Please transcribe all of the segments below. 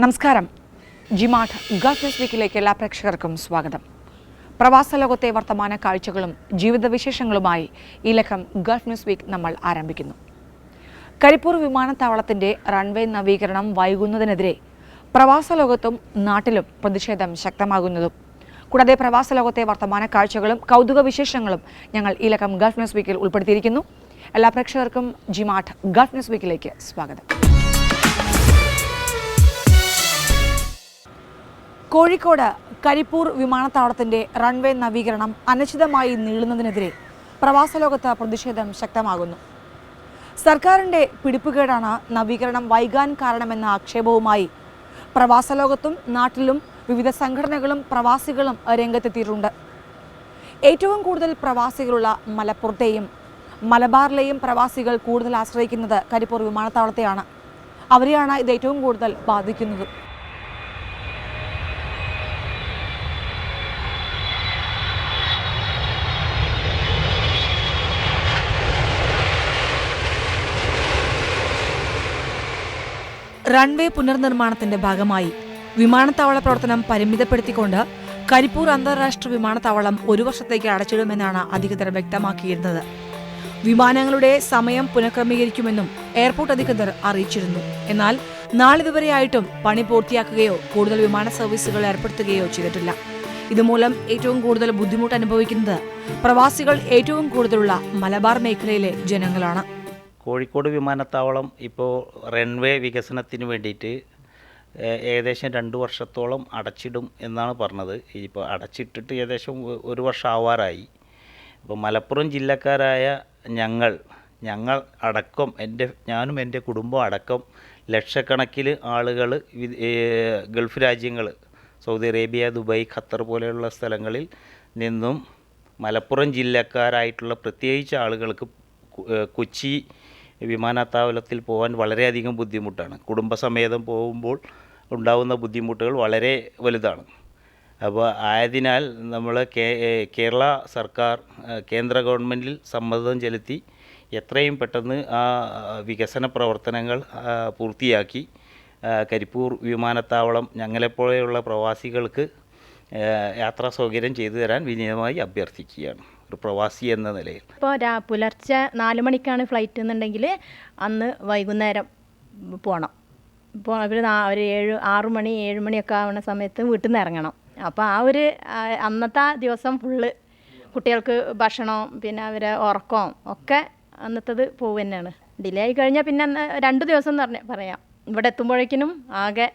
നമസ്കാരം. ജിമാഠ് Gulf news വീക്കിലേക്ക് എല്ലാ പ്രേക്ഷകർക്കും സ്വാഗതം. പ്രവാസ ലോകത്തെ വർത്തമാന കാഴ്ചകളും ജീവിതവിശേഷങ്ങളുമായി ഈ ലക്കം ഗൾഫ് ന്യൂസ് വീക്ക് നമ്മൾ ആരംഭിക്കുന്നു. കരിപ്പൂർ വിമാനത്താവളത്തിന്റെ റൺവേ നവീകരണം വൈകുന്നതിനെതിരെ പ്രവാസ ലോകത്തും നാട്ടിലും പ്രതിഷേധം ശക്തമാകുന്നതും. കൂടാതെ പ്രവാസ ലോകത്തെ വർത്തമാന കാഴ്ചകളും കൗതുക വിശേഷങ്ങളും ഞങ്ങൾ ഈ ലക്കം ഗൾഫ് ന്യൂസ് വീക്കിൽ ഉൾപ്പെടുത്തിയിരിക്കുന്നു. എല്ലാ പ്രേക്ഷകർക്കും ജിമാഠ് ഗൾഫ് ന്യൂസ് വീക്കിലേക്ക് സ്വാഗതം. കോഴിക്കോട് കരിപ്പൂർ വിമാനത്താവളത്തിന്റെ റൺവേ നവീകരണം അനിശ്ചിതമായി നീളുന്നതിനെതിരെ പ്രവാസ ലോകത്ത് പ്രതിഷേധം ശക്തമാകുന്നു. സർക്കാരിന്റെ പിടിപ്പുകേടാണ് നവീകരണം വൈകാൻ കാരണമെന്ന ആക്ഷേപവുമായി പ്രവാസലോകത്തും നാട്ടിലും വിവിധ സംഘടനകളും പ്രവാസികളും രംഗത്തെത്തിയിട്ടുണ്ട്. ഏറ്റവും കൂടുതൽ പ്രവാസികളുള്ള മലപ്പുറത്തെയും മലബാറിലെയും പ്രവാസികൾ കൂടുതൽ ആശ്രയിക്കുന്നത് കരിപ്പൂർ വിമാനത്താവളത്തെയാണ്. അവരെയാണ് ഇത് ഏറ്റവും കൂടുതൽ ബാധിക്കുന്നത്. റൺവേ പുനർനിർമ്മാണത്തിന്റെ ഭാഗമായി വിമാനത്താവള പ്രവർത്തനം പരിമിതപ്പെടുത്തിക്കൊണ്ട് കരിപ്പൂർ അന്താരാഷ്ട്ര വിമാനത്താവളം ഒരു വർഷത്തേക്ക് അടച്ചിടുമെന്നാണ് അധികൃതർ വ്യക്തമാക്കിയിരുന്നത്. വിമാനങ്ങളുടെ സമയം പുനഃക്രമീകരിക്കുമെന്നും എയർപോർട്ട് അധികൃതർ അറിയിച്ചിരുന്നു. എന്നാൽ നാളിതുവരെയായിട്ടും പണി പൂർത്തിയാക്കുകയോ കൂടുതൽ വിമാന സർവീസുകൾ ഏർപ്പെടുത്തുകയോ ചെയ്തിട്ടില്ല. ഇതുമൂലം ഏറ്റവും കൂടുതൽ ബുദ്ധിമുട്ട് അനുഭവിക്കുന്നത് പ്രവാസികൾ ഏറ്റവും കൂടുതലുള്ള മലബാർ മേഖലയിലെ ജനങ്ങളാണ്. കോഴിക്കോട് വിമാനത്താവളം ഇപ്പോൾ റൺവേ വികസനത്തിന് വേണ്ടിയിട്ട് ഏകദേശം രണ്ട് വർഷത്തോളം അടച്ചിടും എന്നാണ് പറഞ്ഞത്. ഇപ്പോൾ അടച്ചിട്ടിട്ട് ഏകദേശം ഒരു വർഷം ആവാറായി അപ്പോൾ മലപ്പുറം ജില്ലക്കാരായ ഞങ്ങൾ ഞങ്ങൾ അടക്കം എന്റെ ഞാനും എന്റെ കുടുംബം അടക്കം ലക്ഷക്കണക്കിന് ആളുകൾ ഗൾഫ് രാജ്യങ്ങൾ സൗദി അറേബ്യ ദുബായ് ഖത്തർ പോലെയുള്ള സ്ഥലങ്ങളിൽ നിന്നും മലപ്പുറം ജില്ലക്കാരായിട്ടുള്ള പ്രത്യേകിച്ച് ആളുകൾക്ക് കൊച്ചി വിമാനത്താവളത്തിൽ പോകാൻ വളരെയധികം ബുദ്ധിമുട്ടാണ്. കുടുംബസമേതം പോകുമ്പോൾ ഉണ്ടാകുന്ന ബുദ്ധിമുട്ടുകൾ വളരെ വലുതാണ്. അപ്പോൾ ആയതിനാൽ നമ്മൾ കേരള സർക്കാർ കേന്ദ്ര ഗവൺമെന്റിൽ സമ്മതം ചെലുത്തി എത്രയും പെട്ടെന്ന് ആ വികസന പ്രവർത്തനങ്ങൾ പൂർത്തിയാക്കി. കരിപ്പൂർ വിമാനത്താവളം ഞങ്ങളെപ്പോലെയുള്ള പ്രവാസികൾക്ക് യാത്രാ സൗകര്യം ചെയ്തു തരാൻ വിനീതമായി അഭ്യർത്ഥിക്കുകയാണ്. ഒരു പ്രവാസി എന്ന നിലയിൽ. ഇപ്പോൾ രാ പുലർച്ചെ നാല് മണിക്കാണ് ഫ്ലൈറ്റ് എന്നുണ്ടെങ്കിൽ അന്ന് വൈകുന്നേരം പോകണം ഇപ്പോൾ അവർ ഒരു ഏഴ് ആറ് മണി ഏഴ് മണിയൊക്കെ ആവുന്ന സമയത്ത് വീട്ടിൽ നിന്ന് ഇറങ്ങണം. അപ്പോൾ ആ ഒരു അന്നത്തെ ദിവസം ഫുള്ള് കുട്ടികൾക്ക് ഭക്ഷണവും പിന്നെ അവരെ ഉറക്കവും ഒക്കെ അന്നത്തത് പോകുക തന്നെയാണ്. ഡിലേ ആയി കഴിഞ്ഞാൽ പിന്നെ രണ്ട് ദിവസം എന്ന് പറഞ്ഞ പറയാം. ഇവിടെ എത്തുമ്പോഴേക്കിനും ആകെ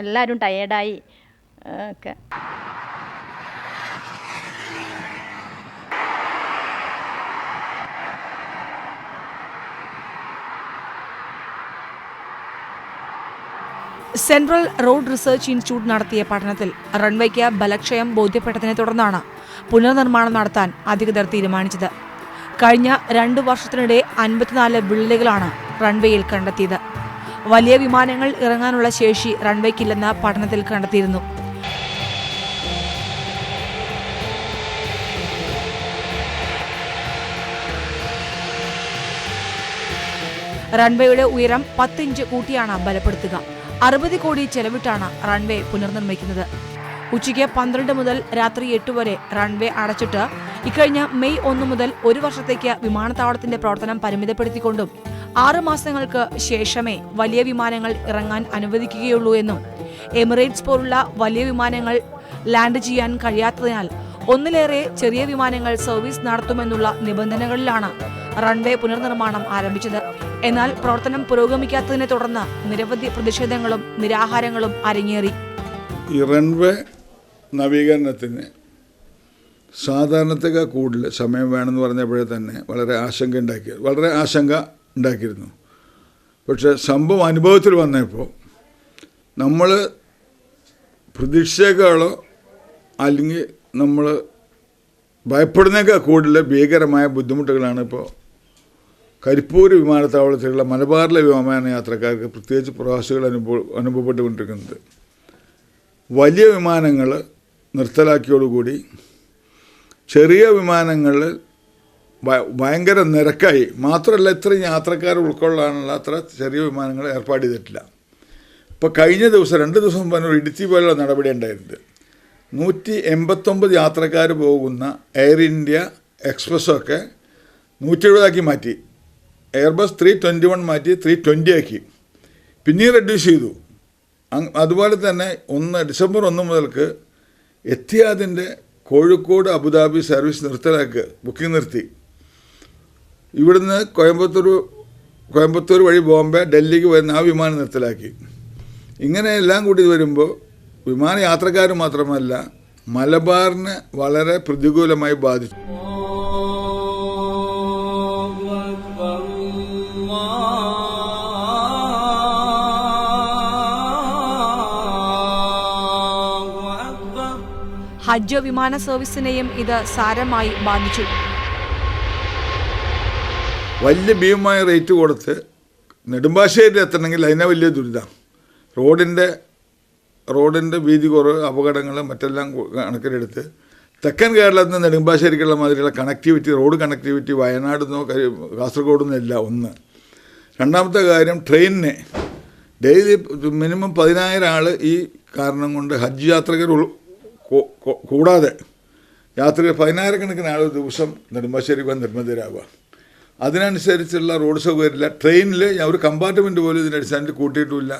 എല്ലാവരും ടയേർഡായി ഒക്കെ. സെൻട്രൽ റോഡ് റിസർച്ച് ഇൻസ്റ്റിറ്റ്യൂട്ട് നടത്തിയ പഠനത്തിൽ റൺവേക്ക് ബലക്ഷയം ബോധ്യപ്പെട്ടതിനെ തുടർന്നാണ് പുനർനിർമ്മാണം നടത്താൻ അധികൃതർ തീരുമാനിച്ചത്. കഴിഞ്ഞ രണ്ടു വർഷത്തിനിടെ അൻപത്തിനാല് വിള്ളലുകളാണ് റൺവേയിൽ കണ്ടെത്തിയത്. വലിയ വിമാനങ്ങൾ ഇറങ്ങാനുള്ള ശേഷി റൺവേക്കില്ലെന്ന് പഠനത്തിൽ കണ്ടെത്തിയിരുന്നു. റൺവേയുടെ ഉയരം പത്തിഞ്ച് കൂട്ടിയാണ് ബലപ്പെടുത്തുക. അറുപത് കോടി ചെലവിട്ടാണ് റൺവേ പുനർനിർമ്മിക്കുന്നത്. ഉച്ചയ്ക്ക് പന്ത്രണ്ട് മുതൽ രാത്രി എട്ട് വരെ റൺവേ അടച്ചിട്ട് ഇക്കഴിഞ്ഞ മെയ് ഒന്ന് മുതൽ ഒരു വർഷത്തേക്ക് വിമാനത്താവളത്തിന്റെ പ്രവർത്തനം പരിമിതപ്പെടുത്തിക്കൊണ്ടും ആറ് മാസങ്ങൾക്ക് ശേഷമേ വലിയ വിമാനങ്ങൾ ഇറങ്ങാൻ അനുവദിക്കുകയുള്ളൂ എന്നും. എമിറേറ്റ്സ് പോലുള്ള വലിയ വിമാനങ്ങൾ ലാൻഡ് ചെയ്യാൻ കഴിയാത്തതിനാൽ ഒന്നിലേറെ ചെറിയ വിമാനങ്ങൾ സർവീസ് നടത്തുമെന്നുള്ള നിബന്ധനകളിലാണ് റൺവേ പുനർനിർമ്മാണം ആരംഭിച്ചത്. എന്നാൽ പ്രവർത്തനം പുരോഗമിക്കാത്തതിനെ തുടർന്ന് നിരവധി പ്രതിഷേധങ്ങളും നിരാഹാരങ്ങളും അരങ്ങേറി. ഈ റൺവേ നവീകരണത്തിന് സാധാരണത്തേക്കാൾ കൂടുതൽ സമയം വേണമെന്ന് പറഞ്ഞപ്പോഴേ തന്നെ വളരെ ആശങ്ക ഉണ്ടാക്കി വളരെ ആശങ്ക ഉണ്ടാക്കിയിരുന്നു. പക്ഷേ സംഭവം അനുഭവത്തിൽ വന്നപ്പോൾ നമ്മൾ പ്രതീക്ഷിച്ചേക്കാളോ അല്ലെങ്കിൽ നമ്മൾ ഭയപ്പെടുന്നേക്കാൾ കൂടുതൽ ഭീകരമായ ബുദ്ധിമുട്ടുകളാണ് ഇപ്പോൾ കരിപ്പൂർ വിമാനത്താവളത്തിലുള്ള മലബാറിലെ വിമാന യാത്രക്കാർക്ക് പ്രത്യേകിച്ച് പ്രവാസികൾ അനുഭവ അനുഭവപ്പെട്ടുകൊണ്ടിരിക്കുന്നത്. വലിയ വിമാനങ്ങൾ നിർത്തലാക്കിയോടുകൂടി ചെറിയ വിമാനങ്ങളിൽ ഭയങ്കര നിരക്കായി. മാത്രമല്ല ഇത്രയും യാത്രക്കാർ ഉൾക്കൊള്ളാനുള്ള അത്ര ചെറിയ വിമാനങ്ങൾ ഏർപ്പാട് ചെയ്തിട്ടില്ല. ഇപ്പോൾ കഴിഞ്ഞ ദിവസം രണ്ട് ദിവസം മുമ്പ് ഇടുത്തി പോലുള്ള നടപടി ഉണ്ടായിട്ടുണ്ട്. നൂറ്റി എൺപത്തൊമ്പത് യാത്രക്കാർ പോകുന്ന എയർ ഇന്ത്യ എക്സ്പ്രസ്സൊക്കെ നൂറ്റി എഴുപതാക്കി മാറ്റി. എയർബസ് ത്രീ ട്വന്റി വൺ മാറ്റി ത്രീ ട്വന്റി ആക്കി പിന്നെയും റെഡ്യൂസ് ചെയ്തു അതുപോലെ തന്നെ ഒന്ന് ഡിസംബർ ഒന്ന് മുതൽക്ക് എത്തിയാദിന്റെ കോഴിക്കോട് അബുദാബി സർവീസ് നിർത്തലാക്കുക ബുക്കിംഗ് നിർത്തി. ഇവിടുന്ന് കോയമ്പത്തൂർ കോയമ്പത്തൂർ വഴി ബോംബെ ഡൽഹിക്ക് വരുന്ന ആ വിമാനം നിർത്തലാക്കി. ഇങ്ങനെ എല്ലാം കൂടി വരുമ്പോൾ വിമാന യാത്രക്കാർ മാത്രമല്ല മലബാറിന് വളരെ പ്രതികൂലമായി ബാധിച്ചു. ഹജ്ജ് വിമാന സർവീസിനെയും ഇത് സാരമായി ബാധിച്ചു. വലിയ ഭീമമായ റേറ്റ് കൊടുത്ത് നെടുമ്പാശ്ശേരിയിൽ എത്തണമെങ്കിൽ അതിനെ വലിയ ദുരിതം. റോഡിന്റെ റോഡിന്റെ വീതി കുറവ് അപകടങ്ങൾ മറ്റെല്ലാം കണക്കിലെടുത്ത് തെക്കൻ കേരളത്തിൽ നിന്ന് നെടുമ്പാശ്ശേരിക്കുള്ള മാതിരിയുള്ള കണക്ടിവിറ്റി റോഡ് കണക്ടിവിറ്റി വയനാട് നിന്നോ കാസർഗോഡ് നിന്നില്ല ഒന്ന്. രണ്ടാമത്തെ കാര്യം ട്രെയിനിന് ഡെയിലി മിനിമം പതിനായിരം ആൾ ഈ കാരണം കൊണ്ട് ഹജ്ജ് യാത്രികർ കൂടാതെ യാത്രികർ പതിനായിരക്കണക്കിന് ആൾ ദിവസം നെടുമ്പാശ്ശേരി പോകാൻ നിർബന്ധിതരാവുക. അതിനനുസരിച്ചുള്ള റോഡ് സൗകര്യമില്ല. ട്രെയിനിൽ ഒരു കമ്പാർട്ട്മെന്റ് പോലും ഇതിന്റെ അടിസ്ഥാനത്തിൽ കൂട്ടിയിട്ടുമില്ല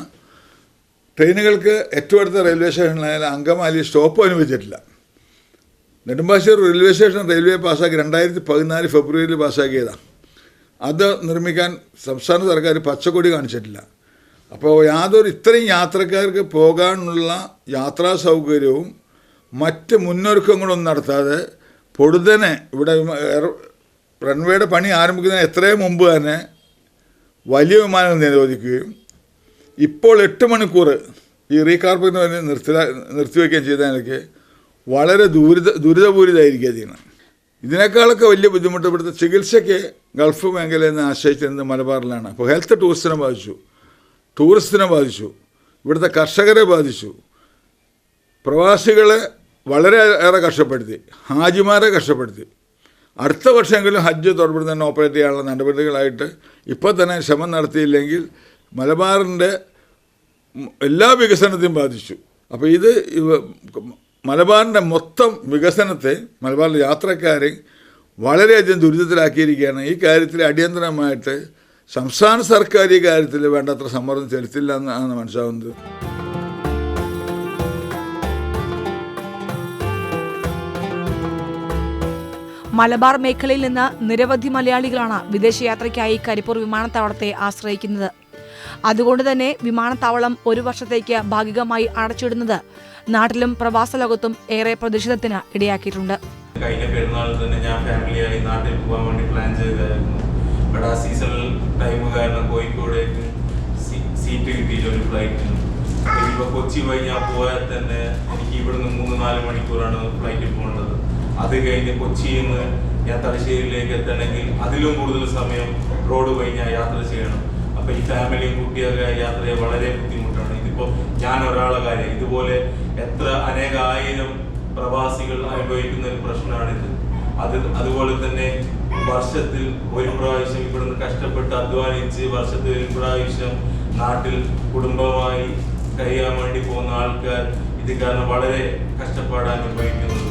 ട്രെയിനുകൾക്ക് ഏറ്റവും അടുത്ത റെയിൽവേ സ്റ്റേഷനിലായ അങ്കമാലി സ്റ്റോപ്പ് അനുവദിച്ചിട്ടില്ല. നെടുമ്പാശ്ശേരി റെയിൽവേ സ്റ്റേഷൻ റെയിൽവേ പാസ്സാക്കി രണ്ടായിരത്തി പതിനാല് ഫെബ്രുവരിയിൽ പാസ്സാക്കിയതാണ് അത് നിർമ്മിക്കാൻ സംസ്ഥാന സർക്കാർ പച്ചക്കൊടി കാണിച്ചിട്ടില്ല. അപ്പോൾ യാതൊരു ഇത്രയും യാത്രക്കാർക്ക് പോകാനുള്ള യാത്രാ സൗകര്യവും മറ്റ് മുന്നൊരുക്കങ്ങളൊന്നും നടത്താതെ പൊടുതനെ ഇവിടെ റൺവേയുടെ പണി ആരംഭിക്കുന്നതിന് എത്രയും മുമ്പ് തന്നെ വലിയ വിമാനങ്ങൾ നിരോധിക്കുകയും ഇപ്പോൾ എട്ട് മണിക്കൂർ ഈ റീകാർപ്പിന് വേണ്ടി നിർത്തി നിർത്തിവെക്കുകയും ചെയ്തതിനൊക്കെ വളരെ ദുരിത ദുരിതപൂരിതമായിരിക്കുക ചെയ്യണം ഇതിനേക്കാളൊക്കെ വലിയ ബുദ്ധിമുട്ട് ഇവിടുത്തെ ചികിത്സയ്ക്ക് ഗൾഫ് മേഖലയിൽ നിന്ന് ആശ്രയിച്ചിരുന്നത് മലബാറിലാണ്. അപ്പോൾ ഹെൽത്ത് ടൂറിസ്റ്റിനെ ബാധിച്ചു. ടൂറിസ്റ്റിനെ ബാധിച്ചു. ഇവിടുത്തെ കർഷകരെ ബാധിച്ചു. പ്രവാസികളെ വളരെ ഏറെ കഷ്ടപ്പെടുത്തി. ഹാജിമാരെ കഷ്ടപ്പെടുത്തി. അടുത്ത വർഷമെങ്കിലും ഹജ്ജ് തുടർന്ന് തന്നെ ഓപ്പറേറ്റ് ചെയ്യാനുള്ള നടപടികളായിട്ട് ഇപ്പോൾ തന്നെ ശ്രമം നടത്തിയില്ലെങ്കിൽ മലബാറിന്റെ എല്ലാ വികസനത്തെയും ബാധിച്ചു. അപ്പോൾ ഇത് മലബാറിന്റെ മൊത്തം വികസനത്തെ മലബാറിലെ യാത്രക്കാരെ വളരെയധികം ദുരിതത്തിലാക്കിയിരിക്കുകയാണ്. ഈ കാര്യത്തിൽ അടിയന്തരമായിട്ട് സംസ്ഥാന സർക്കാർ ഈ കാര്യത്തിൽ വേണ്ടത്ര സമ്മർദ്ദം ചെലുത്തില്ല എന്നാണ് മനസ്സിലാവുന്നത്. മലബാർ മേഖലയിൽ നിന്ന് നിരവധി മലയാളികളാണ് വിദേശയാത്രയ്ക്കായി കരിപ്പൂർ വിമാനത്താവളത്തെ ആശ്രയിക്കുന്നത്. അതുകൊണ്ട് തന്നെ വിമാനത്താവളം ഒരു വർഷത്തേക്ക് ഭാഗികമായി അടച്ചിടുന്നത് നാട്ടിലും പ്രവാസ ലോകത്തും ഏറെ പ്രതിഷേധത്തിന് ഇടയാക്കിയിട്ടുണ്ട്. കഴിഞ്ഞ പെരുന്നാളിൽ തന്നെ ഞാൻ ഫാമിലിയായി നാട്ടിൽ പോകാൻ വേണ്ടി പ്ലാൻ ചെയ്തായിരുന്നു. ബട്ട് ആ സീസണൽ ടൈം കാരണം കോഴിക്കോടേക്ക് സീറ്റ് കിട്ടിയില്ല ഒരു ഫ്ലൈറ്റിന് ഇനിയിപ്പോൾ കൊച്ചി വഴി ഞാൻ പോയാൽ തന്നെ എനിക്ക് ഇവിടുന്ന് മൂന്ന് നാല് മണിക്കൂറാണ് ഫ്ലൈറ്റിൽ പോകേണ്ടത്. അത് കഴിഞ്ഞ് കൊച്ചിയിൽ നിന്ന് ഞാൻ തലശ്ശേരിയിലേക്ക് എത്തണമെങ്കിൽ അതിലും കൂടുതൽ സമയം റോഡ് വഴി ഞാൻ യാത്ര ചെയ്യണം. അപ്പൊ ഈ ഫാമിലിയും കുട്ടിയൊക്കെ യാത്ര ചെയ്യാൻ വളരെ ബുദ്ധിമുട്ടാണ്. ഇതിപ്പോ ഞാൻ ഒരാളെ കാര്യം ഇതുപോലെ എത്ര അനേകായിരം പ്രവാസികൾ അനുഭവിക്കുന്ന ഒരു പ്രശ്നമാണിത്. അത് അതുപോലെ തന്നെ വർഷത്തിൽ ഒരു പ്രാവശ്യം ഇവിടുന്ന് കഷ്ടപ്പെട്ട് അധ്വാനിച്ച് വർഷത്തിൽ ഒരു പ്രാവശ്യം നാട്ടിൽ കുടുംബമായി കഴിയാൻ വേണ്ടി പോകുന്ന ആൾക്കാർ ഇത് കാരണം വളരെ കഷ്ടപ്പാട് അനുഭവിക്കുന്നത്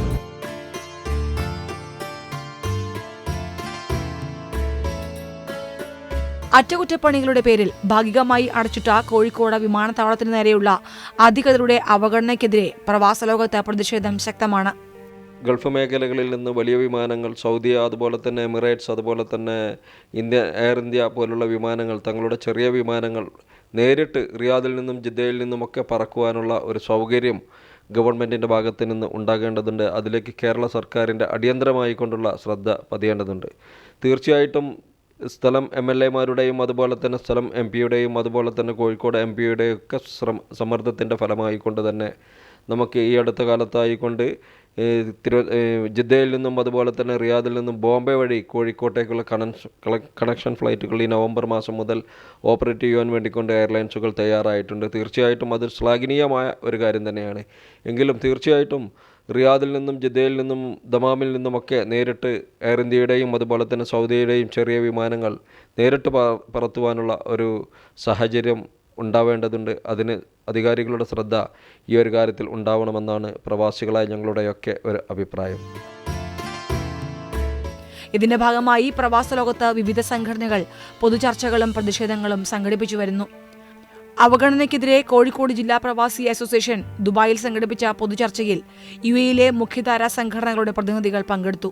അറ്റകുറ്റപ്പണികളുടെ പേരിൽ ഭാഗികമായി അടച്ചിട്ട കോഴിക്കോട് വിമാനത്താവളത്തിന് നേരെയുള്ള അധികൃതരുടെ അവഗണനയ്ക്കെതിരെ പ്രവാസ ലോകത്ത് പ്രതിഷേധം ശക്തമാണ്. ഗൾഫ് മേഖലകളിൽ നിന്ന് വലിയ വിമാനങ്ങൾ സൗദി അതുപോലെ തന്നെ എമിറേറ്റ്സ് അതുപോലെ തന്നെ ഇന്ത്യ എയർ ഇന്ത്യ പോലുള്ള വിമാനങ്ങൾ തങ്ങളുടെ ചെറിയ വിമാനങ്ങൾ നേരിട്ട് റിയാദിൽ നിന്നും ജിദ്ദയിൽ നിന്നുമൊക്കെ പറക്കുവാനുള്ള ഒരു സൗകര്യം ഗവൺമെന്റിന്റെ ഭാഗത്ത് നിന്ന് ഉണ്ടാകേണ്ടതുണ്ട്. അതിലേക്ക് കേരള സർക്കാരിന്റെ അടിയന്തരമായി കൊണ്ടുള്ള ശ്രദ്ധ പതിയേണ്ടതുണ്ട്. തീർച്ചയായിട്ടും സ്ഥലം എം എൽ എമാരുടെയും അതുപോലെ തന്നെ സ്ഥലം എം പിയുടെയും അതുപോലെ തന്നെ കോഴിക്കോട് എം പിയുടെയും ഒക്കെ ശ്രമ സമ്മർദ്ദത്തിന്റെ ഫലമായിക്കൊണ്ട് തന്നെ നമുക്ക് ഈ അടുത്ത കാലത്തായിക്കൊണ്ട് തിരു ജിദ്ദയിൽ നിന്നും അതുപോലെ തന്നെ റിയാദിൽ നിന്നും ബോംബെ വഴി കോഴിക്കോട്ടേക്കുള്ള കണക്ഷൻ കണക്ഷൻ ഫ്ലൈറ്റുകൾ ഈ നവംബർ മാസം മുതൽ ഓപ്പറേറ്റ് ചെയ്യുവാൻ വേണ്ടിക്കൊണ്ട് എയർലൈൻസുകൾ തയ്യാറായിട്ടുണ്ട്. തീർച്ചയായിട്ടും അത് ശ്ലാഘനീയമായ ഒരു കാര്യം തന്നെയാണ്. എങ്കിലും തീർച്ചയായിട്ടും റിയാദിൽ നിന്നും ജിദ്ദയിൽ നിന്നും ദമാമിൽ നിന്നുമൊക്കെ നേരിട്ട് എയർ ഇന്ത്യയുടെയും അതുപോലെ തന്നെ സൗദിയുടെയും ചെറിയ വിമാനങ്ങൾ നേരിട്ട് പറ- പറത്തുവാനുള്ള ഒരു സാഹചര്യം ഉണ്ടാവേണ്ടതുണ്ട്. അതിന് അധികാരികളുടെ ശ്രദ്ധ ഈ ഒരു കാര്യത്തിൽ ഉണ്ടാവണമെന്നാണ് പ്രവാസികളായ ഞങ്ങളുടെയൊക്കെ ഒരു അഭിപ്രായം. ഇതിന്റെ ഭാഗമായി പ്രവാസ ലോകത്ത് വിവിധ സംഘടനകൾ പൊതുചർച്ചകളും പ്രതിഷേധങ്ങളും സംഘടിപ്പിച്ചു വരുന്നു. അവഗണനയ്ക്കെതിരെ കോഴിക്കോട് ജില്ലാ പ്രവാസി അസോസിയേഷൻ ദുബായിൽ സംഘടിപ്പിച്ച പൊതുചർച്ചയിൽ യു എയിലെ മുഖ്യധാരാ സംഘടനകളുടെ പ്രതിനിധികൾ പങ്കെടുത്തു.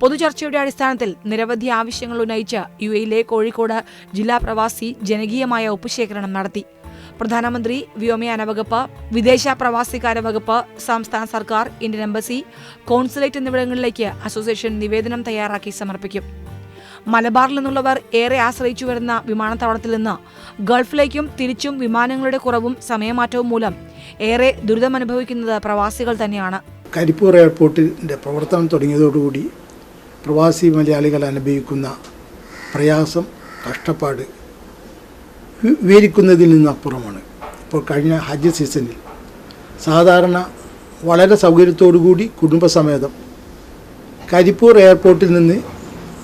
പൊതുചർച്ചയുടെ അടിസ്ഥാനത്തിൽ നിരവധി ആവശ്യങ്ങൾ ഉന്നയിച്ച് യു എയിലെ കോഴിക്കോട് ജില്ലാ പ്രവാസി ജനകീയമായ ഒപ്പുശേഖരണം നടത്തി. പ്രധാനമന്ത്രി വ്യോമയാന വകുപ്പ് വിദേശ പ്രവാസികാര്യ വകുപ്പ് സംസ്ഥാന സർക്കാർ ഇന്ത്യൻ എംബസി കോൺസുലേറ്റ് എന്നിവിടങ്ങളിലേക്ക് അസോസിയേഷൻ നിവേദനം തയ്യാറാക്കി സമർപ്പിക്കും. മലബാറിൽ നിന്നുള്ളവർ ഏറെ ആശ്രയിച്ചു വരുന്ന വിമാനത്താവളത്തിൽ നിന്ന് ഗൾഫിലേക്കും തിരിച്ചും വിമാനങ്ങളുടെ കുറവും സമയമാറ്റവും മൂലം ഏറെ ദുരിതമനുഭവിക്കുന്നത് പ്രവാസികൾ തന്നെയാണ്. കരിപ്പൂർ എയർപോർട്ടിന്റെ പ്രവർത്തനം തുടങ്ങിയതോടുകൂടി പ്രവാസി മലയാളികൾ അനുഭവിക്കുന്ന പ്രയാസം കഷ്ടപ്പാട് വിവരിക്കുന്നതിൽ നിന്നപ്പുറമാണ് ഇപ്പോൾ കഴിഞ്ഞ ഹജ്ജ് സീസണിൽ സാധാരണ വളരെ സൗകര്യത്തോടുകൂടി കുടുംബസമേതം കരിപ്പൂർ എയർപോർട്ടിൽ നിന്ന്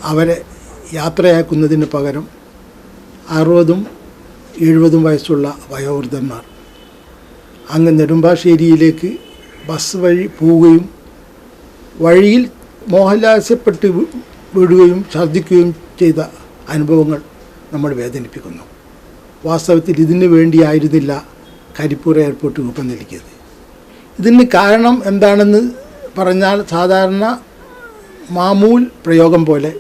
അവരെ യാത്രയാക്കുന്നതിന് പകരം അറുപതും എഴുപതും വയസ്സുള്ള വയോവൃദ്ധന്മാർ അങ്ങ് നെടുമ്പാശ്ശേരിയിലേക്ക് ബസ് വഴി പോവുകയും വഴിയിൽ മോഹലാസ്യപ്പെട്ട് വിടുകയും ഛർദ്ദിക്കുകയും ചെയ്ത അനുഭവങ്ങൾ നമ്മൾ വേദനിപ്പിക്കുന്നു. വാസ്തവത്തിൽ ഇതിനു വേണ്ടിയായിരുന്നില്ല കരിപ്പൂർ എയർപോർട്ട് രൂപം നൽകിയത്. ഇതിന് കാരണം എന്താണെന്ന് പറഞ്ഞാൽ സാധാരണ മാമൂൽ പ്രയോഗം പോലെ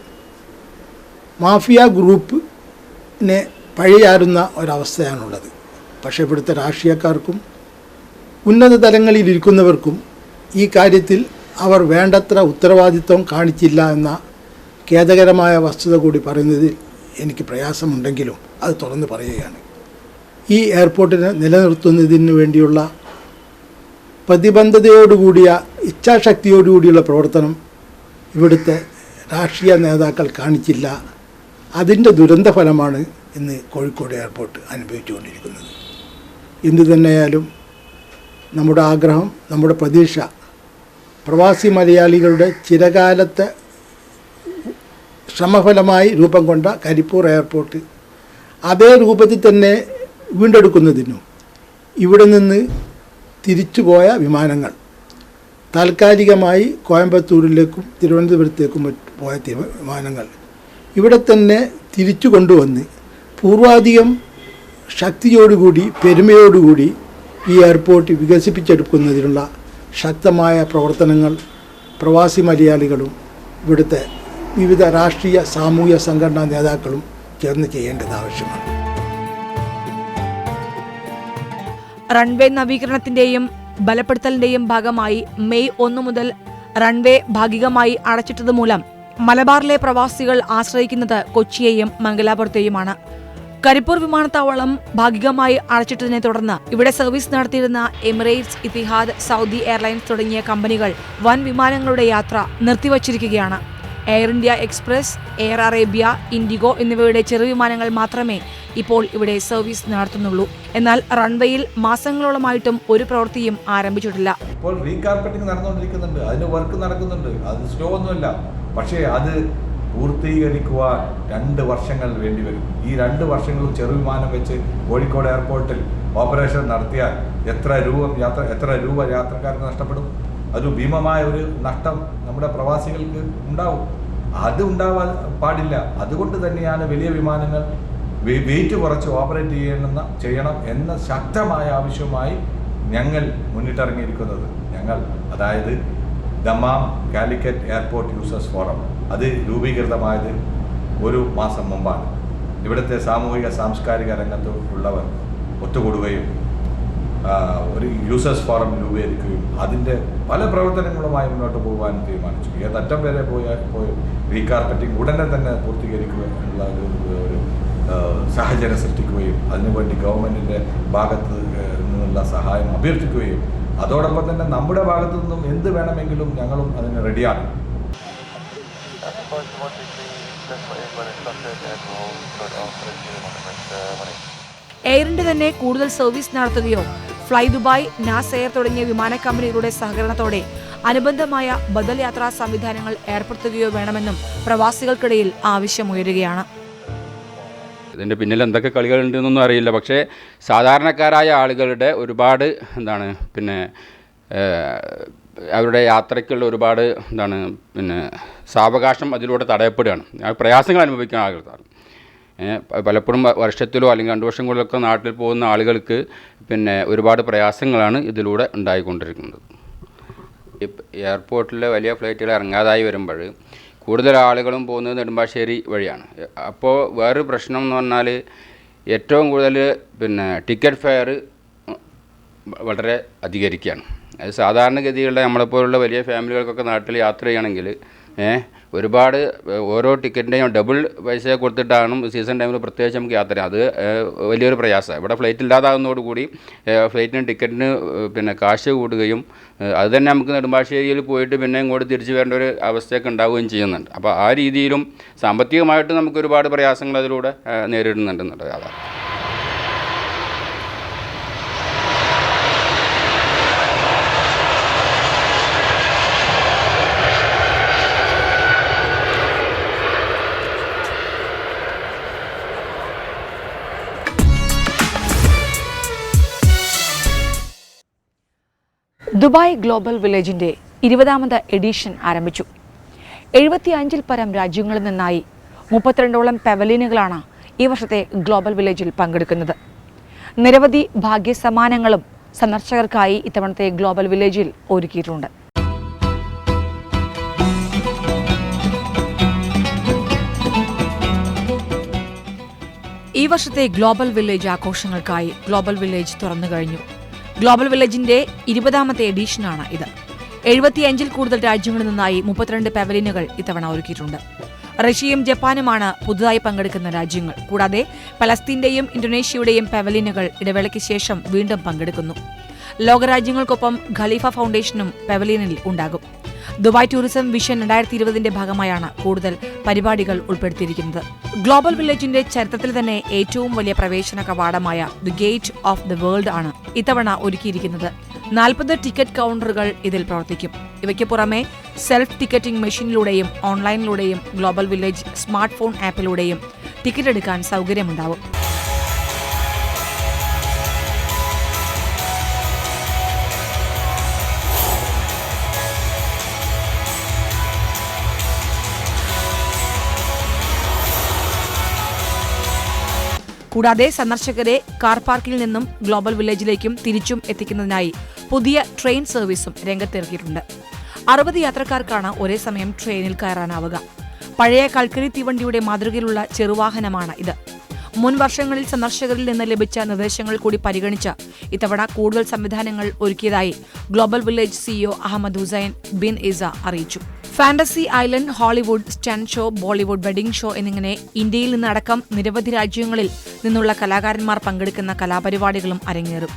മാഫിയ ഗ്രൂപ്പിനെ പഴിയാറുന്ന ഒരവസ്ഥയാണുള്ളത്. പക്ഷേ ഇവിടുത്തെ രാഷ്ട്രീയക്കാർക്കും ഉന്നത തലങ്ങളിൽ ഇരിക്കുന്നവർക്കും ഈ കാര്യത്തിൽ അവർ വേണ്ടത്ര ഉത്തരവാദിത്വം കാണിച്ചില്ല എന്ന ഖേദകരമായ വസ്തുത കൂടി പറയുന്നതിൽ എനിക്ക് പ്രയാസമുണ്ടെങ്കിലും അത് തുറന്ന് പറയുകയാണ്. ഈ എയർപോർട്ടിനെ നിലനിർത്തുന്നതിന് വേണ്ടിയുള്ള പ്രതിബദ്ധതയോടുകൂടിയ ഇച്ഛാശക്തിയോടുകൂടിയുള്ള പ്രവർത്തനം ഇവിടുത്തെ രാഷ്ട്രീയ നേതാക്കൾ കാണിച്ചില്ല. അതിന്റെ ദുരന്തഫലമാണ് ഇന്ന് കോഴിക്കോട് എയർപോർട്ട് അനുഭവിച്ചുകൊണ്ടിരിക്കുന്നത്. എന്തു തന്നെയായാലും നമ്മുടെ ആഗ്രഹം നമ്മുടെ പ്രതീക്ഷ പ്രവാസി മലയാളികളുടെ ചിരകാലത്തെ ശ്രമഫലമായി രൂപം കൊണ്ട കരിപ്പൂർ എയർപോർട്ട്. അതേ രൂപത്തിൽ തന്നെ വീണ്ടെടുക്കുന്നതിനും ഇവിടെ നിന്ന് തിരിച്ചുപോയ വിമാനങ്ങൾ. താൽക്കാലികമായി കോയമ്പത്തൂരിലേക്കും തിരുവനന്തപുരത്തേക്കും പോയ വിമാനങ്ങൾ. ഇവിടെ തന്നെ തിരിച്ചു കൊണ്ടുവന്ന് പൂർവാധികം ശക്തിയോടുകൂടി പെരുമയോടുകൂടി ഈ എയർപോർട്ട് വികസിപ്പിച്ചെടുക്കുന്നതിനുള്ള ശക്തമായ പ്രവർത്തനങ്ങൾ പ്രവാസി മലയാളികളും ഇവിടുത്തെ വിവിധ രാഷ്ട്രീയ സാമൂഹ്യ സംഘടനാ നേതാക്കളും ചേർന്ന് ചെയ്യേണ്ടത് ആവശ്യമാണ്. റൺവേ നവീകരണത്തിന്റെയും ബലപ്പെടുത്തലിന്റെയും ഭാഗമായി മെയ് ഒന്ന് മുതൽ റൺവേ ഭാഗികമായി അടച്ചിട്ടത് മൂലം മലബാറിലെ പ്രവാസികൾ ആശ്രയിക്കുന്നത് കൊച്ചിയെയും മംഗലാപുരത്തെയുമാണ്. കരിപ്പൂർ വിമാനത്താവളം ഭാഗികമായി അടച്ചിട്ടതിനെ തുടർന്ന് ഇവിടെ സർവീസ് നടത്തിയിരുന്ന എമിറേറ്റ്സ് ഇത്തിഹാദ് സൗദി എയർലൈൻസ് തുടങ്ങിയ കമ്പനികൾ വൻ വിമാനങ്ങളുടെ യാത്ര നിർത്തിവച്ചിരിക്കുകയാണ്. Air India express Air Arabia IndiGo എന്നിവയുടെ ചെറുവിമാനങ്ങൾ മാത്രമേ ഇപ്പോൾ ഇവിടെ സർവീസ് നടത്തുന്നുള്ളൂ. എന്നാൽ റൺവേയിൽ മാസങ്ങളോളമായിട്ടും ഒരു പ്രവൃത്തിയും ആരംഭിച്ചിട്ടില്ല. ഇപ്പോൾ റീകാർപ്പറ്റിംഗ് നടന്നുകൊണ്ടിരിക്കുന്നുണ്ട്. അതിന് വർക്ക് നടക്കുന്നുണ്ട്. അത് സ്ലോ ഒന്നുമില്ല. പക്ഷേ അത് പൂർത്തീകരിക്കുവാൻ രണ്ട് വർഷങ്ങൾ വേണ്ടിവരും ഈ രണ്ട് വർഷങ്ങളും ചെറുവിമാനം വെച്ച് കോഴിക്കോട് എയർപോർട്ടിൽ ഓപ്പറേഷൻ നടത്തിയാൽ എത്ര രൂപ യാത്ര എത്ര രൂപ യാത്രക്കാർക്ക് നഷ്ടപ്പെടും? അത് ഭീമമായ ഒരു നഷ്ടം നമ്മുടെ പ്രവാസികൾക്ക് ഉണ്ടാവും. അത് ഉണ്ടാവാൻ പാടില്ല. അതുകൊണ്ട് തന്നെയാണ് വലിയ വിമാനങ്ങൾ വെയിറ്റ് കുറച്ച് ഓപ്പറേറ്റ് ചെയ്യണമെന്ന ചെയ്യണം എന്ന ശക്തമായ ആവശ്യവുമായി ഞങ്ങൾ മുന്നിട്ടിറങ്ങിയിരിക്കുന്നത്. ഞങ്ങൾ അതായത് Dammam Calicut airport users forum. അത് രൂപീകൃതമായത് ഒരു മാസം മുമ്പാണ്. ഇവിടുത്തെ സാമൂഹിക സാംസ്കാരിക രംഗത്ത് ഉള്ളവർ ഒത്തുകൂടുകയും ഒരു യൂസേഴ്സ് ഫോറം രൂപീകരിക്കുകയും അതിന്റെ പല പ്രവർത്തനങ്ങളുമായി മുന്നോട്ട് പോകാൻ തീരുമാനിച്ചു. ഏതറ്റം വരെ പോയ പോയി റീകാർപ്പറ്റിംഗ് ഉടനെ തന്നെ പൂർത്തീകരിക്കുക എന്നുള്ള ഒരു സാഹചര്യം സൃഷ്ടിക്കുകയും അതിനുവേണ്ടി ഗവൺമെന്റിന്റെ ഭാഗത്ത് നിന്നുള്ള സഹായം അഭ്യർത്ഥിക്കുകയും അതോടൊപ്പം തന്നെ നമ്മുടെ ഭാഗത്തു നിന്നും എന്ത് വേണമെങ്കിലും ഞങ്ങളും അതിന് റെഡിയാണ് ഇന്ത്യ തന്നെ കൂടുതൽ സർവീസ് നടത്തുകയോ ഫ്ലൈ ദുബായ് നാസ് എയർ തുടങ്ങിയ വിമാന കമ്പനികളുടെ സഹകരണത്തോടെ അനുബന്ധമായ ബദൽ യാത്രാ സംവിധാനങ്ങൾ ഏർപ്പെടുത്തുകയോ വേണമെന്നും പ്രവാസികൾക്കിടയിൽ ആവശ്യമുയരുകയാണ്. ഇതിന്റെ പിന്നിൽ എന്തൊക്കെ കളികളുണ്ടെന്നൊന്നും അറിയില്ല. പക്ഷേ സാധാരണക്കാരായ ആളുകളുടെ ഒരുപാട് എന്താണ് പിന്നെ അവരുടെ യാത്രയ്ക്കുള്ള ഒരുപാട് എന്താണ് പിന്നെ സാവകാശം അതിലൂടെ തടയപ്പെടുകയാണ്. പ്രയാസങ്ങൾ ആളുകളാണ് ഏ, പലപ്പോഴും വർഷത്തിലോ അല്ലെങ്കിൽ രണ്ട് വർഷം കൊണ്ടൊക്കെ നാട്ടിൽ പോകുന്ന ആളുകൾക്ക് പിന്നെ ഒരുപാട് പ്രയാസങ്ങളാണ് ഇതിലൂടെ ഉണ്ടായിക്കൊണ്ടിരിക്കുന്നത്. എയർപോർട്ടിലെ വലിയ ഫ്ലൈറ്റുകൾ ഇറങ്ങാതായി വരുമ്പോൾ കൂടുതൽ ആളുകളും പോകുന്നത് നെടുമ്പാശ്ശേരി വഴിയാണ്. അപ്പോൾ വേറൊരു പ്രശ്നം എന്ന് പറഞ്ഞാൽ ഏറ്റവും കൂടുതൽ പിന്നെ ടിക്കറ്റ് ഫെയർ വളരെ അധികരിക്കുകയാണ്. അത് നമ്മളെ നമ്മളെപ്പോലുള്ള വലിയ ഫാമിലികൾക്കൊക്കെ നാട്ടിൽ യാത്ര ചെയ്യണമെങ്കിൽ ഒരുപാട് ഓരോ ടിക്കറ്റിന്റെയും ഡബിൾ പൈസ കൊടുത്തിട്ടാണ് സീസൺ ടൈമിൽ പ്രത്യേകിച്ച് നമുക്ക് യാത്ര അത് വലിയൊരു പ്രയാസമാണ്. ഇവിടെ ഫ്ലൈറ്റ് ഇല്ലാതാകുന്നതോടുകൂടി ഫ്ലൈറ്റിന് ടിക്കറ്റിന് പിന്നെ കാശ് കൂടുകയും അത് തന്നെ നമുക്ക് നെടുമ്പാശ്ശേരിയിൽ പോയിട്ട് പിന്നെ ഇങ്ങോട്ട് തിരിച്ചു വരേണ്ട ഒരു അവസ്ഥയൊക്കെ ഉണ്ടാവുകയും ചെയ്യുന്നുണ്ട്. അപ്പോൾ ആ രീതിയിലും സാമ്പത്തികമായിട്ട് നമുക്ക് ഒരുപാട് പ്രയാസങ്ങൾ അതിലൂടെ നേരിടുന്നുണ്ടെന്നുള്ളത് നേരിടുന്നുണ്ട് ദുബായ് ഗ്ലോബൽ വില്ലേജിന്റെ ഇരുപതാമത് എഡിഷൻ ആരംഭിച്ചു. എഴുപത്തിയഞ്ചിൽ പരം രാജ്യങ്ങളിൽ നിന്നായി മുപ്പത്തിരണ്ടോളം പെവലിനുകളാണ് ഈ വർഷത്തെ ഗ്ലോബൽ വില്ലേജിൽ പങ്കെടുക്കുന്നത്. നിരവധി ഭാഗ്യസമ്മാനങ്ങളും സന്ദർശകർക്കായി ഇത്തവണത്തെ ഗ്ലോബൽ വില്ലേജിൽ ഒരുക്കിയിട്ടുണ്ട്. ഈ വർഷത്തെ ഗ്ലോബൽ വില്ലേജ് ആഘോഷങ്ങൾക്കായി ഗ്ലോബൽ വില്ലേജ് തുറന്നു കഴിഞ്ഞു. ഗ്ലോബൽ വില്ലേജിന്റെ ഇരുപതാമത്തെ എഡീഷനാണ് ഇത്. എഴുപത്തിയഞ്ചിൽ കൂടുതൽ രാജ്യങ്ങളിൽ നിന്നായി മുപ്പത്തിരണ്ട് പവലിനുകൾ ഇത്തവണ ഒരുക്കിയിട്ടുണ്ട്. റഷ്യയും ജപ്പാനുമാണ് പുതുതായി പങ്കെടുക്കുന്ന രാജ്യങ്ങൾ. കൂടാതെ പലസ്തീന്റെയും ഇന്തോനേഷ്യയുടെയും പവലിനുകൾ ഇടവേളയ്ക്ക് ശേഷം വീണ്ടും പങ്കെടുക്കുന്നു. ലോകരാജ്യങ്ങൾക്കൊപ്പം ഖലീഫ ഫൗണ്ടേഷനും പവലിനിൽ ഉണ്ടാകും. ദുബായ് ടൂറിസം വിഷൻ രണ്ടായിരത്തി ഇരുപതിന്റെ ഭാഗമായാണ് കൂടുതൽ പരിപാടികൾ ഉൾപ്പെടുത്തിയിരിക്കുന്നത്. ഗ്ലോബൽ വില്ലേജിന്റെ ചരിത്രത്തിൽ തന്നെ ഏറ്റവും വലിയ പ്രവേശന കവാടമായ the gate of the world ആണ് ഇത്തവണ ഒരുക്കിയിരിക്കുന്നത്. നാൽപ്പത് ടിക്കറ്റ് കൗണ്ടറുകൾ ഇതിൽ പ്രവർത്തിക്കും. ഇവയ്ക്ക് പുറമെ സെൽഫ് ടിക്കറ്റിംഗ് മെഷീനിലൂടെയും ഓൺലൈനിലൂടെയും ഗ്ലോബൽ വില്ലേജ് സ്മാർട്ട് ഫോൺ ആപ്പിലൂടെയും ടിക്കറ്റ് എടുക്കാൻ സൗകര്യമുണ്ടാവും. കൂടാതെ സന്ദർശകരെ കാർ പാർക്കിൽ നിന്നും ഗ്ലോബൽ വില്ലേജിലേക്കും തിരിച്ചും എത്തിക്കുന്നതിനായി പുതിയ ട്രെയിൻ സർവീസും രംഗത്തിറക്കിയിട്ടുണ്ട്. അറുപത് യാത്രക്കാർക്കാണ് ഒരേ സമയം ട്രെയിനിൽ കയറാനാവുക. പഴയ കൽക്കരി തീവണ്ടിയുടെ മാതൃകയിലുള്ള ചെറുവാഹനമാണ് ഇത് മുൻ വർഷങ്ങളിൽ സന്ദർശകരിൽ നിന്ന് ലഭിച്ച നിർദ്ദേശങ്ങൾ കൂടി പരിഗണിച്ച് ഇത്തവണ കൂടുതൽ സംവിധാനങ്ങൾ ഒരുക്കിയതായി global village CEO Ahmed Hussain bin Isa അറിയിച്ചു. Fantasy island Hollywood stand show Bollywood wedding show എന്നിങ്ങനെ ഇന്ത്യയിൽ നിന്നടക്കം നിരവധി രാജ്യങ്ങളിൽ നിന്നുള്ള കലാകാരന്മാർ പങ്കെടുക്കുന്ന കലാപരിപാടികളും അരങ്ങേറും.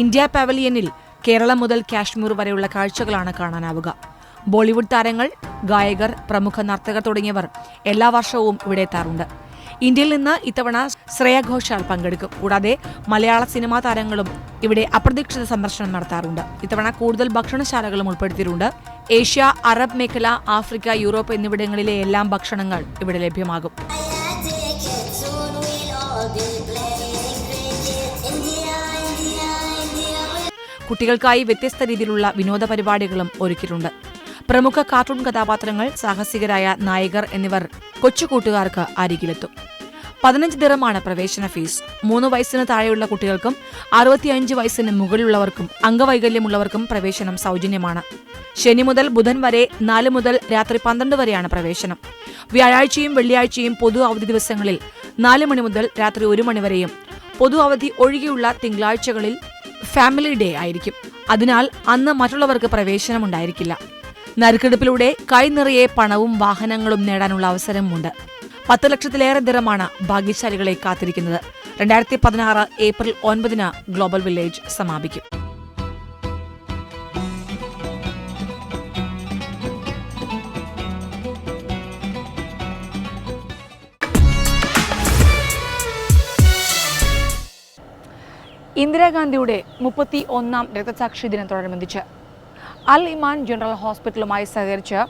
ഇന്ത്യ പവലിയനിൽ കേരളം മുതൽ കാശ്മീർ വരെയുള്ള കാഴ്ചകളാണ് കാണാനാവുക. ബോളിവുഡ് താരങ്ങൾ ഗായകർ പ്രമുഖ നർത്തകർ തുടങ്ങിയവർ എല്ലാ വർഷവും ഇവിടെ എത്താറുണ്ട്. ഇന്ത്യയിൽ നിന്ന് ഇത്തവണ ശ്രേയ ഘോഷാൽ പങ്കെടുക്കും. കൂടാതെ മലയാള സിനിമാ താരങ്ങളും ഇവിടെ അപ്രതീക്ഷിത സന്ദർശനം നടത്താറുണ്ട്. ഇത്തവണ കൂടുതൽ ഭക്ഷണശാലകളും ഉൾപ്പെടുത്തിയിട്ടുണ്ട്. ഏഷ്യ അറബ് മേഖല ആഫ്രിക്ക യൂറോപ്പ് എന്നിവിടങ്ങളിലെ എല്ലാം ഭക്ഷണങ്ങൾ ഇവിടെ ലഭ്യമാകും. കുട്ടികൾക്കായി വ്യത്യസ്ത രീതിയിലുള്ള വിനോദ പരിപാടികളും ഒരുക്കിയിട്ടുണ്ട്. പ്രമുഖ കാർട്ടൂൺ കഥാപാത്രങ്ങൾ സാഹസികരായ നായകർ എന്നിവർ കൊച്ചുകൂട്ടുകാർക്ക് അരികിലെത്തും. പതിനഞ്ച് ദിറമാണ് പ്രവേശന ഫീസ്. മൂന്ന് വയസ്സിന് താഴെയുള്ള കുട്ടികൾക്കും അറുപത്തിയഞ്ച് വയസ്സിന് മുകളിലുള്ളവർക്കും അംഗവൈകല്യമുള്ളവർക്കും പ്രവേശനം സൗജന്യമാണ്. ശനി മുതൽ ബുധൻ വരെ നാല് മുതൽ രാത്രി പന്ത്രണ്ട് വരെയാണ് പ്രവേശനം. വ്യാഴാഴ്ചയും വെള്ളിയാഴ്ചയും പൊതു അവധി ദിവസങ്ങളിൽ നാല് മണി മുതൽ രാത്രി ഒരു മണിവരെയും പൊതു അവധി ഒഴികെയുള്ള തിങ്കളാഴ്ചകളിൽ ഫാമിലി ഡേ ആയിരിക്കും. അതിനാൽ അന്ന് മറ്റുള്ളവർക്ക് പ്രവേശനമുണ്ടായിരിക്കില്ല നറുക്കെടുപ്പിലൂടെ കൈനിറയെ പണവും വാഹനങ്ങളും നേടാനുള്ള അവസരമുണ്ട്. പത്ത് ലക്ഷത്തിലേറെ ദിറമാണ് ഭാഗ്യശാലികളെ കാത്തിരിക്കുന്നത്. രണ്ടായിരത്തി പതിനാറ് ഏപ്രിൽ ഒൻപതിന് ഗ്ലോബൽ വില്ലേജ് സമാപിക്കും. ഇന്ദിരാഗാന്ധിയുടെ മുപ്പത്തി ഒന്നാം രക്തസാക്ഷി ദിനത്തോടനുബന്ധിച്ച് അൽ ഇമാൻ ജനറൽ ഹോസ്പിറ്റലുമായി സഹകരിച്ച്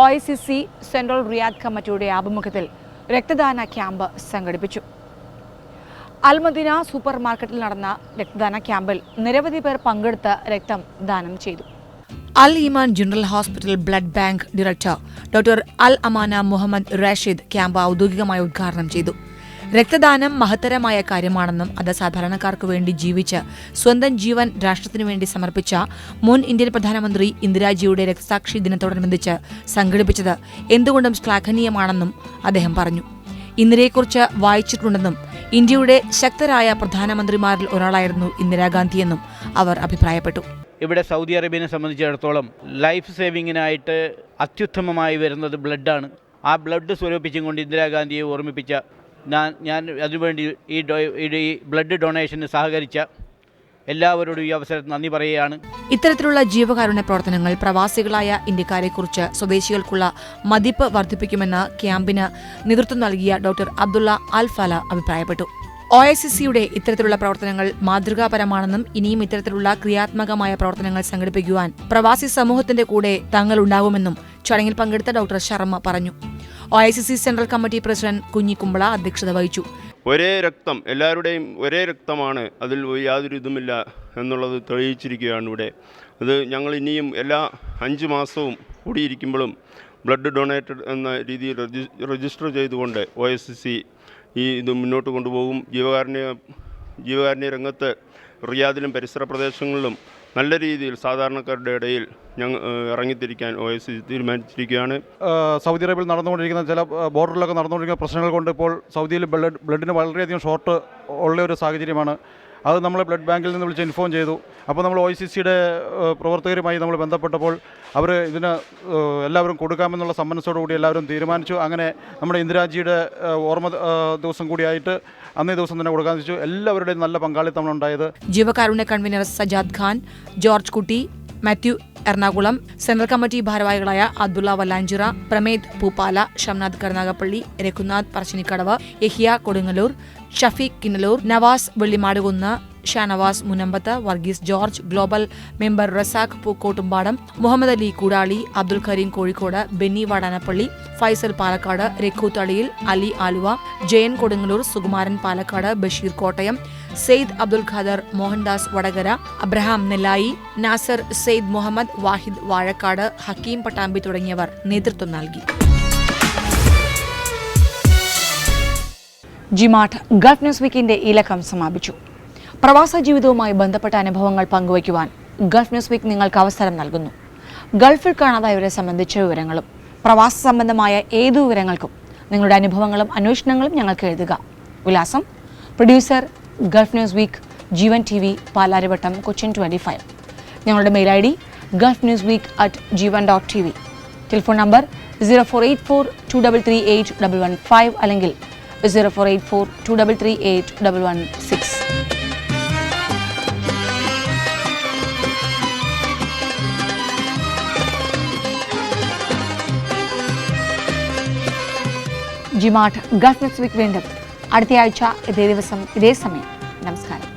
O I C C central Riyadh കമ്മിറ്റിയുടെ ആഭിമുഖ്യത്തിൽ രക്തദാന ക്യാമ്പ് സംഘടിപ്പിച്ചു. അൽമദീന സൂപ്പർ മാർക്കറ്റിൽ നടന്ന രക്തദാന ക്യാമ്പിൽ നിരവധി പേർ പങ്കെടുത്ത് രക്തം ദാനം ചെയ്തു. Al Iman general hospital blood bank director doctor Al Amana Muhammad Rashid camp ഔദ്യോഗികമായി ഉദ്ഘാടനം ചെയ്തു. രക്തദാനം മഹത്തരമായ കാര്യമാണെന്നും അത് സാധാരണക്കാർക്ക് വേണ്ടി ജീവിച്ച് സ്വന്തം ജീവൻ രാഷ്ട്രത്തിനു വേണ്ടി സമർപ്പിച്ച മുൻ ഇന്ത്യൻ പ്രധാനമന്ത്രി ഇന്ദിരാജിയുടെ രക്തസാക്ഷി ദിനത്തോടനുബന്ധിച്ച് സംഘടിപ്പിച്ചത് എന്തുകൊണ്ടും ശ്ലാഘനീയമാണെന്നും അദ്ദേഹം പറഞ്ഞു. ഇന്ദിരയെക്കുറിച്ച് വായിച്ചിട്ടുണ്ടെന്നും ഇന്ത്യയുടെ ശക്തരായ പ്രധാനമന്ത്രിമാരിൽ ഒരാളായിരുന്നു ഇന്ദിരാഗാന്ധിയെന്നും അവർ അഭിപ്രായപ്പെട്ടു. ഇവിടെ സൗദി അറേബ്യനെ സംബന്ധിച്ചിടത്തോളം ലൈഫ് സേവിങ്ങിനായിട്ട് അത്യുത്തമമായി വരുന്നത് ബ്ലഡാണ്. ആ ബ്ലഡ് സ്വരൂപിച്ചും കൊണ്ട് ഇന്ദിരാഗാന്ധിയെ ഓർമ്മിപ്പിച്ച ഞാൻ ഞാൻ അതിനുവേണ്ടി ഈ ഈ ബ്ലഡ് ഡൊണേഷന് സഹകരിച്ച എല്ലാവരോടും ഈ അവസരത്തിൽ നന്ദി പറയുകയാണ്. ഇത്തരത്തിലുള്ള ജീവകാരുണ്യ പ്രവർത്തനങ്ങൾ പ്രവാസികളായ ഇന്ത്യക്കാരെക്കുറിച്ച് സ്വദേശികൾക്കുള്ള മതിപ്പ് വർദ്ധിപ്പിക്കുമെന്ന ക്യാമ്പിന് നേതൃത്വം നൽകിയ ഡോക്ടർ അബ്ദുള്ള അൽഫാല ഫല അഭിപ്രായപ്പെട്ടു. ഒ എസ് സി സിയുടെ ഇത്തരത്തിലുള്ള പ്രവർത്തനങ്ങൾ മാതൃകാപരമാണെന്നും ഇനിയും ഇത്തരത്തിലുള്ള ക്രിയാത്മകമായ പ്രവർത്തനങ്ങൾ സംഘടിപ്പിക്കുവാൻ പ്രവാസി സമൂഹത്തിന്റെ കൂടെ തങ്ങൾ ഉണ്ടാവുമെന്നും ചടങ്ങിൽ പങ്കെടുത്ത ഡോക്ടർ ശർമ്മ പറഞ്ഞു. I C C central committee president Kunhikumbala അധ്യക്ഷത വഹിച്ചു. ഒരേ രക്തം എല്ലാവരുടെയും ഒരേ രക്തമാണ് അതിൽ യാതൊരു ഇതുമില്ല എന്നുള്ളത് തെളിയിച്ചിരിക്കുകയാണ് ഇവിടെ. അത് ഞങ്ങൾ ഇനിയും എല്ലാ അഞ്ച് മാസവും കൂടിയിരിക്കുമ്പോഴും ബ്ലഡ് ഡൊണേറ്റഡ് എന്ന രീതിയിൽ രജിസ്റ്റർ ചെയ്തുകൊണ്ട് ഒ എസ് സി ഈ ഇത് മുന്നോട്ട് കൊണ്ടുപോകും. ജീവകാരുണ്യ ജീവകാരുണ്യ രംഗത്ത് റിയാദിലും പരിസര പ്രദേശങ്ങളിലും നല്ല രീതിയിൽ സാധാരണക്കാരുടെ ഇടയിൽ ഞങ്ങൾ ഇറങ്ങിത്തിരിക്കാൻ ഒ എസ് തീരുമാനിച്ചിരിക്കുകയാണ്. സൗദി അറേബ്യയിൽ നടന്നുകൊണ്ടിരിക്കുന്ന ചില ബോർഡറിലൊക്കെ നടന്നുകൊണ്ടിരിക്കുന്ന പ്രശ്നങ്ങൾ കൊണ്ട് ഇപ്പോൾ സൗദിയിൽ ബ്ലഡ് ബ്ലഡിന് വളരെയധികം ഷോർട്ട് ഉള്ള ഒരു സാഹചര്യമാണ്. അത് നമ്മൾ ബ്ലഡ് ബാങ്കിൽ നിന്ന് വിളിച്ച് ഇൻഫോം ചെയ്തു. അപ്പോൾ നമ്മൾ ഒ സി സിയുടെ പ്രവർത്തകരുമായി നമ്മൾ ബന്ധപ്പെട്ടപ്പോൾ അവർ ഇതിന് എല്ലാവരും കൊടുക്കാമെന്നുള്ള സമ്മതത്തോടുകൂടി എല്ലാവരും തീരുമാനിച്ചു. അങ്ങനെ നമ്മുടെ ഇന്ദിരാജിയുടെ ഓർമ്മ ദിവസം കൂടിയായിട്ട് അന്നേ ദിവസം തന്നെ കൊടുക്കാൻ വെച്ചു. എല്ലാവരുടെയും നല്ല പങ്കാളിത്തമാണ് ഉണ്ടായത്. ജീവകാരുണ്യ കൺവീനർ സജാദ് ഖാൻ ജോർജ് കുട്ടി മാത്യു എറണാകുളം. സെൻട്രൽ കമ്മിറ്റി ഭാരവാഹികളായ അബ്ദുള്ള വല്ലാഞ്ചിറ പ്രമേദ് പൂപ്പാല ഷംനാഥ് കരുനാഗപ്പള്ളി രഘുനാഥ് പറശ്ശിനിക്കടവ് യഹിയ കൊടുങ്ങല്ലൂർ ഷഫീഖ് കിന്നലൂർ നവാസ് വെള്ളിമാടുകുന്ന് ഷാനവാസ് മുനമ്പത്ത് വർഗീസ് ജോർജ് ഗ്ലോബൽ മെമ്പർ റസാഖ് പൂക്കോട്ടുംപാടം മുഹമ്മദ് അലി കൂടാളി അബ്ദുൽ കരീം കോഴിക്കോട് ബെന്നി വാടാനപ്പള്ളി ഫൈസൽ പാലക്കാട് രഘു തളിയിൽ അലി ആലുവ ജയൻ കൊടുങ്ങല്ലൂർ സുകുമാരൻ പാലക്കാട് ബഷീർ കോട്ടയം സെയ്ദ് അബ്ദുൽ ഖാദർ മോഹൻദാസ് വടകര അബ്രഹാം നെല്ലായി നാസർ സെയ്ദ് മുഹമ്മദ് വാഹിദ് വാഴക്കാട് ഹക്കീം പട്ടാമ്പി തുടങ്ങിയവർ നേതൃത്വം നൽകി. ജിമാട്ട് ഗൾഫ് ന്യൂസ് വീക്കിന്റെ ഈ ലക്കം സമാപിച്ചു. പ്രവാസ ജീവിതവുമായി ബന്ധപ്പെട്ട അനുഭവങ്ങൾ പങ്കുവയ്ക്കുവാൻ ഗൾഫ് ന്യൂസ് വീക്ക് നിങ്ങൾക്ക് അവസരം നൽകുന്നു. ഗൾഫിൽ കാണാതായവരെ സംബന്ധിച്ച വിവരങ്ങളും പ്രവാസ സംബന്ധമായ ഏതു വിവരങ്ങൾക്കും നിങ്ങളുടെ അനുഭവങ്ങളും അന്വേഷണങ്ങളും ഞങ്ങൾക്ക് എഴുതുക. വിലാസം producer Gulf News Week Jeevan T V Palarivattom Cochin twenty five ഞങ്ങളുടെ mail I D Gulf News Week at Jeevan dot T V telephone number zero four eight four two double three eight double one five അല്ലെങ്കിൽ zero four eight four two double three eight double one six ജിമാട്ട് Gulf news week വീണ്ടും. അടുത്തയാഴ്ച ഇതേ ദിവസം ഇതേ സമയം. നമസ്കാരം.